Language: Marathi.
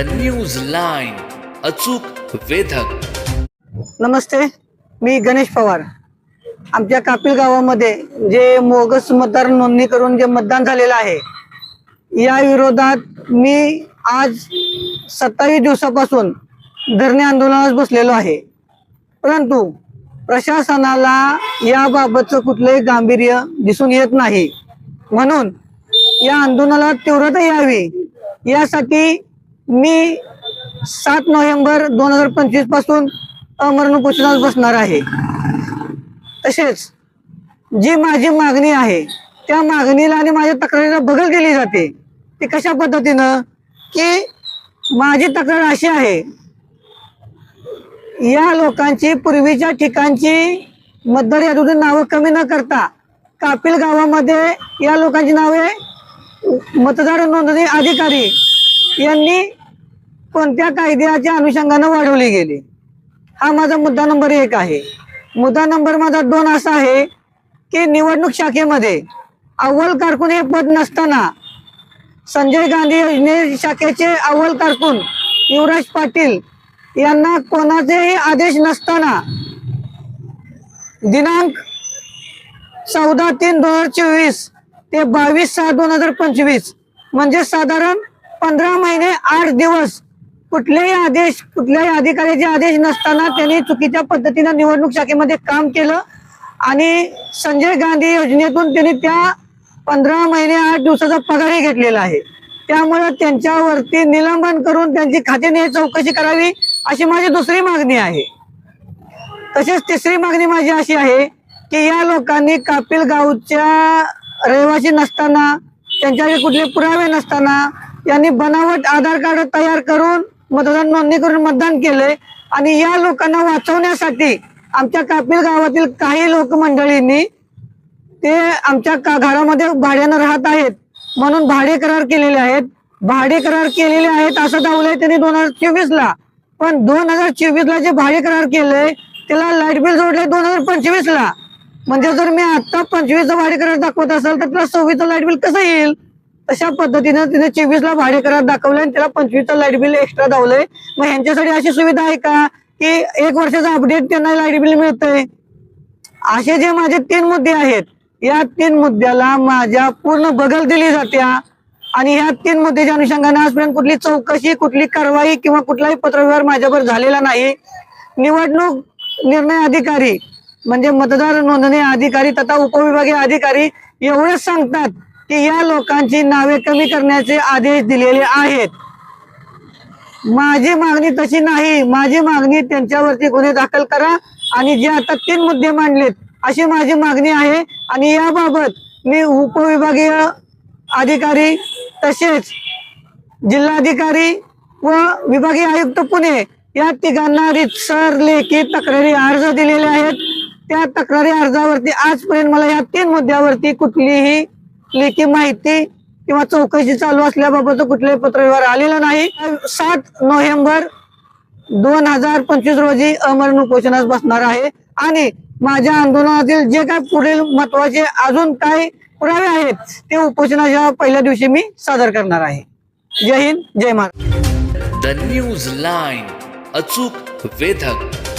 द न्यूज लाईन अचूक वेधक. नमस्ते मी गणेश पवार. आमच्या कापिल गावामध्ये जे मोगस मतदार नोंदणी करून जे मतदान झालेलं आहे या विरोधात मी आज सत्तावीस दिवसापासून धरणे आंदोलनास बसलेलो आहे. परंतु प्रशासनाला याबाबतचं कुठलंही गांभीर्य दिसून येत नाही. म्हणून या आंदोलनाला तीव्रता यावी यासाठी मी सात नोव्हेंबर दोन हजार पंचवीसपासून अमरण उपोषणात बसणार आहे. तसेच जी माझी मागणी आहे त्या मागणीला आणि माझ्या तक्रारीला बगल केली जाते ती कशा पद्धतीनं? की माझी तक्रार अशी आहे या लोकांची पूर्वीच्या ठिकाणची मतदार यादीतून नावं कमी न करता कापिल गावामध्ये या लोकांची नावे मतदार नोंदणी अधिकारी यांनी कोणत्या कायद्याच्या अनुषंगानं वाढवली गेली? हा माझा मुद्दा नंबर एक आहे. मुद्दा नंबर माझा दोन असा आहे की निवडणूक शाखेमध्ये अव्वल कारकून हे पद नसताना संजय गांधी योजने शाखेचे अव्वल कारकून युवराज पाटील यांना कोणाचेही आदेश नसताना दिनांक चौदा तीन दोन हजार चोवीस ते बावीस सहा दोन हजार पंचवीस म्हणजे साधारण पंधरा महिने आठ दिवस कुठलेही आदेश कुठल्याही अधिकाऱ्याचे आदेश नसताना त्यांनी चुकीच्या पद्धतीनं निवडणूक शाखेमध्ये काम केलं आणि संजय गांधी योजनेतून त्यांनी त्या पंधरा महिने आठ दिवसाचा पगारही घेतलेला आहे. त्यामुळे त्यांच्यावरती निलंबन करून त्यांची खात्याने चौकशी करावी अशी माझी दुसरी मागणी आहे. तसेच तिसरी मागणी माझी अशी आहे की या लोकांनी कापिल गावच्या रहिवासी नसताना त्यांच्याकडे कुठले पुरावे नसताना यांनी बनावट आधार कार्ड तयार करून मतदान नोंदणी करून मतदान केलंय. आणि या लोकांना वाचवण्यासाठी आमच्या कापिल गावातील काही लोक मंडळींनी ते आमच्या का घरामध्ये भाड्यानं राहत आहेत. म्हणून भाडे करार केलेले आहेत. भाडे करार केलेले आहेत असं दावलंय त्यांनी दोन हजार चोवीस ला. पण दोन हजार चोवीस ला जे भाडे करार केलंय त्याला लाइट बिल जोडले दोन हजार पंचवीस ला. म्हणजे जर मी आता पंचवीसचा भाडे करार दाखवत असेल तर त्याला सव्वीसचं लाइट बिल कसं येईल? तशा पद्धतीनं तिने चोवीस ला भाडे करार आणि त्याला पंचवीसचं लाइट बिल एक्स्ट्रा दावलंय मग ह्यांच्यासाठी अशी सुविधा आहे का? की एक वर्षाचा अपडेट त्यांना लाइट बिल मिळतंय? असे जे माझे तीन मुद्दे आहेत या तीन मुद्द्याला माझ्या पूर्ण बगल दिली जात्या. आणि ह्या तीन मुद्द्याच्या अनुषंगाने आजपर्यंत कुठली चौकशी कुठली कारवाई किंवा कुठलाही पत्रव्यवहार माझ्यावर झालेला नाही. निवडणूक निर्णय अधिकारी म्हणजे मतदार नोंदणी अधिकारी तथा उपविभागीय अधिकारी एवढेच सांगतात की या लोकांची नावे कमी करण्याचे आदेश दिलेले आहेत. माझी मागणी तशी नाही. माझी मागणी त्यांच्यावरती गुन्हे दाखल करा आणि जे आता तीन मुद्दे मांडलेत अशी माझी मागणी आहे. आणि याबाबत मी उपविभागीय अधिकारी तसेच जिल्हाधिकारी व विभागीय आयुक्त पुणे या तिघांना रितसर लेखी तक्रारी अर्ज दिलेले आहेत. त्या तक्रारी अर्जावरती आजपर्यंत मला या तीन मुद्द्यावरती कुठलीही लेखी माहिती किंवा चौकशी चालू असल्याबाबत कुठलाही पत्रव्यवहार आलेला नाही. सात नोव्हेंबर दोन हजार पंचवीस रोजी अमरण उपोषणास बसणार आहे. आणि माझ्या आंदोलनातील जे काय पुढील महत्त्वाचे अजून काय पुरावे आहेत ते उपोषणाच्या पहिल्या दिवशी मी सादर करणार आहे. जय हिंद जय महाराज द न्यूज लाईन अचूक वेधक.